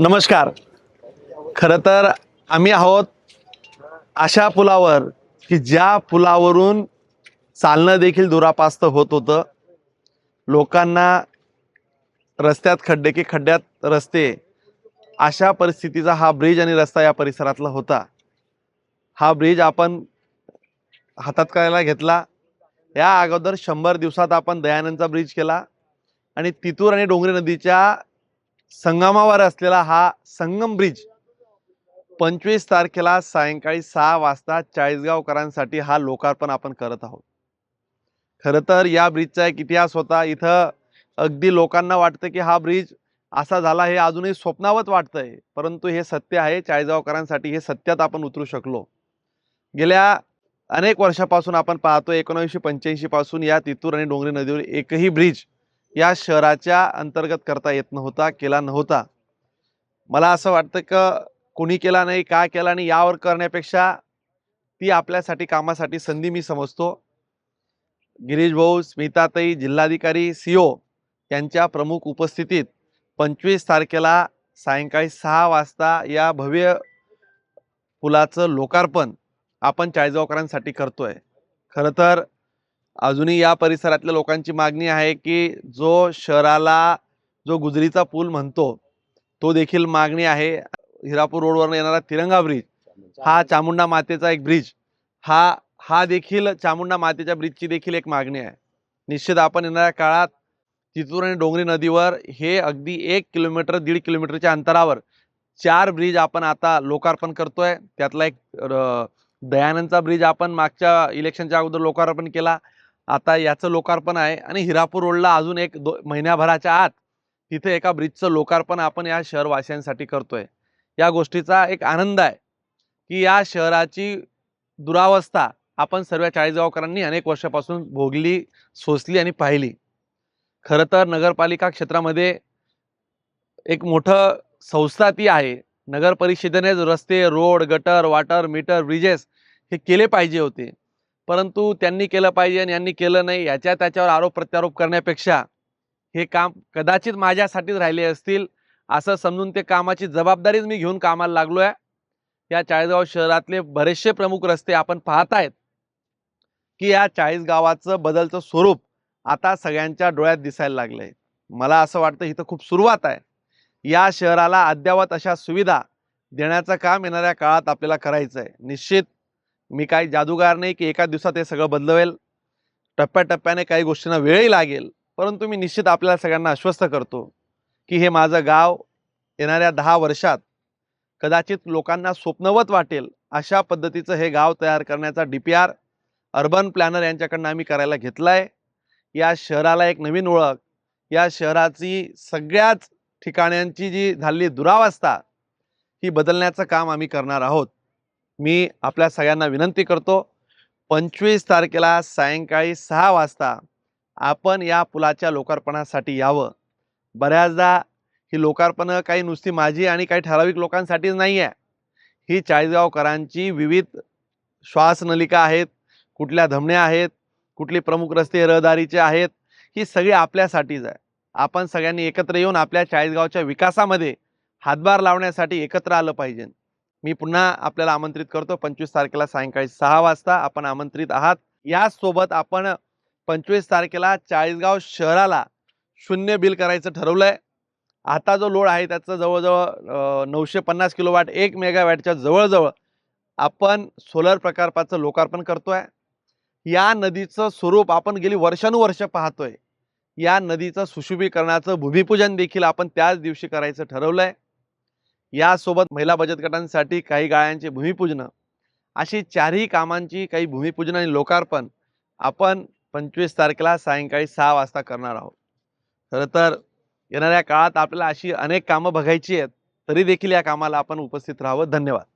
नमस्कार. खरं तर आम्ही आहोत अशा पुलावर की ज्या पुलावरून चालणं देखील दुरापास्त होत होतं. लोकांना रस्त्यात खड्डे की खड्ड्यात रस्ते अशा परिस्थितीचा हा ब्रिज आणि रस्ता या परिसरातला होता. हा ब्रिज आपण हातात करायला घेतला. या अगोदर शंभर दिवसात आपण दयानंदचा ब्रिज केला. आणि तितूर आणि डोंगरी नदीच्या संगमावर असलेला हा संगम ब्रिज पंचवीस तारखेला सायंकाळी सहा वाजता चाळीसगावकरांसाठी हा लोकार्पण आपण करत आहोत. खरं तर या ब्रिजचा एक इतिहास होता. इथं अगदी लोकांना वाटतं की हा ब्रिज असा झाला हे अजूनही स्वप्नावत वाटतंय. परंतु हे सत्य आहे. चाळीसगावकरांसाठी हे सत्यात आपण उतरू शकलो. गेल्या अनेक वर्षापासून आपण पाहतो एकोणीसशे पंच्याऐंशी पासून या तितूर आणि डोंगरी नदीवर एकही ब्रिज या शहराच्या अंतर्गत करता येत नव्हता केला नव्हता. मला असं वाटतं का कोणी केला नाही का केला नाही यावर करण्यापेक्षा ती आपल्यासाठी कामासाठी संधी मी समजतो. गिरीश भाऊ स्मिताताई जिल्हाधिकारी सीओ यांच्या प्रमुख उपस्थितीत पंचवीस तारखेला सायंकाळी सहा वाजता या भव्य पुलाचं लोकार्पण आपण चाळीसगावकरांसाठी करतोय. खरं तर अजूनही या परिसरातल्या लोकांची मागणी आहे की जो शहराला जो गुजरीचा पूल म्हणतो तो देखील मागणी आहे. हिरापूर रोडवरून येणारा तिरंगा ब्रिज हा चामुंडा मातेचा एक ब्रिज हा हा देखील चामुंडा मातेच्या ब्रिजची देखील एक मागणी आहे. निश्चित आपण येणाऱ्या काळात तितूर आणि डोंगरी नदीवर हे अगदी एक किलोमीटर दीड किलोमीटरच्या अंतरावर चार ब्रिज आपण आता लोकार्पण करतोय. त्यातला एक दयानंदचा ब्रिज आपण मागच्या इलेक्शनच्या अगोदर लोकार्पण केला. आता याचं लोकार्पण आहे आणि हिरापूर रोडला अजून एक दो महिन्याभराच्या आत तिथे एका ब्रिजचं लोकार्पण आपण या शहरवासियांसाठी करतोय. या गोष्टीचा एक आनंद आहे की या शहराची दुरावस्था आपण सर्व चाळीसगावकरांनी अनेक वर्षापासून भोगली सोसली आणि पाहिली. खरं तर नगरपालिका क्षेत्रामध्ये एक मोठं संस्था ती आहे. नगर परिषदेनेच रस्ते road gutter water meter bridges हे केले पाहिजे होते. परंतु त्यांनी केलं पाहिजे आणि यांनी केलं नाही याच्या त्याच्यावर आरोप प्रत्यारोप करण्यापेक्षा हे काम कदाचित माझ्यासाठीच राहिले असतील असं समजून ते कामाची जबाबदारीच मी घेऊन कामाला लागलो आहे या चाळीसगाव शहरातले बरेचसे प्रमुख रस्ते आपण पाहतायत की या चाळीस गावाचं बदलचं स्वरूप आता सगळ्यांच्या डोळ्यात दिसायला लागलंय. मला असं वाटतं इथं खूप सुरुवात आहे. या शहराला अद्यावत अशा सुविधा देण्याचं काम येणाऱ्या काळात आपल्याला करायचं आहे निश्चित मी काही जादूगार नाही की एका दिवसात हे सगळं बदलवेल. टप्प्याटप्प्याने काही गोष्टींना वेळही लागेल. परंतु मी निश्चित आपल्याला सगळ्यांना आश्वस्त करतो की हे माझं गाव येणाऱ्या दहा वर्षात कदाचित लोकांना स्वप्नवत वाटेल अशा पद्धतीचं हे गाव तयार करण्याचा D P R urban planner यांच्याकडनं आम्ही करायला घेतला आहे या शहराला एक नवीन ओळख. या शहराची सगळ्याच ठिकाणांची जी झालेली दुरावस्था ही बदलण्याचं काम आम्ही करणार आहोत. मी आपल्या सगळ्यांना विनंती करतो पंचवीस तारखेला सायंकाळी सहा वाजता आपण या पुलाच्या लोकार्पणासाठी यावं. बऱ्याचदा ही लोकार्पणं काही नुसती माझी आणि काही ठराविक लोकांसाठीच नाही आहे ही चाळीसगावकरांची विविध श्वासनलिका आहेत कुठल्या धमण्या आहेत कुठली प्रमुख रस्ते रहदारीचे आहेत ही सगळी आपल्यासाठीच आहे. आपण सगळ्यांनी एकत्र येऊन आपल्या चाळीसगावच्या विकासामध्ये हातभार लावण्यासाठी एकत्र आलं पाहिजे. मी पुन्हा आपल्याला आमंत्रित करतो. पंचवीस तारखेला सायंकाळी सहा वाजता आपण आमंत्रित आहात. याचसोबत आपण पंचवीस तारखेला चाळीसगाव शहराला शून्य बिल करायचं ठरवलं आहे आता जो लोड आहे त्याचं जवळजवळ नऊशे पन्नास किलो वॅट एक मेगावॅटच्या जवळजवळ आपण सोलर प्रकल्पाचं लोकार्पण करतो आहे या नदीचं स्वरूप आपण गेली वर्षानुवर्ष पाहतोय. या नदीचं सुशोभीकरणाचं भूमिपूजन देखील आपण त्याच दिवशी करायचं ठरवलं आहे यासोबत महिला बचत गटांसाठी काही गाळ्यांचे भूमिपूजन अशी चारही कामांची काही भूमिपूजन आणि लोकार्पण आपण पंचवीस तारखेला सायंकाळी सहा वाजता करणार आहोत. खरं तर येणाऱ्या काळात आपल्याला अशी अनेक कामं बघायची आहेत तरी देखील या कामाला आपण उपस्थित राहावं. धन्यवाद.